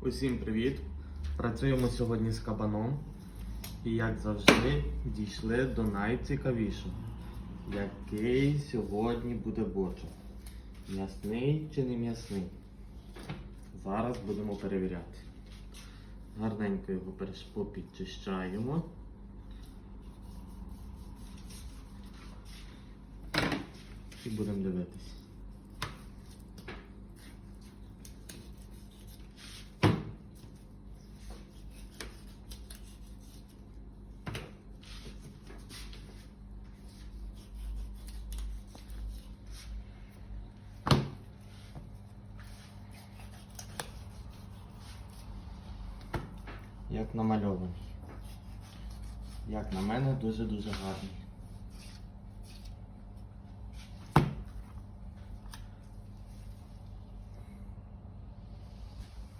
Усім привіт! Працюємо сьогодні з кабаном. І як завжди дійшли до найцікавішого. Який сьогодні буде бочок? М'ясний чи не м'ясний? Зараз будемо перевіряти. Гарненько його попідчищаємо. І будемо дивитись. Як намальований. Як на мене, дуже-дуже гарний.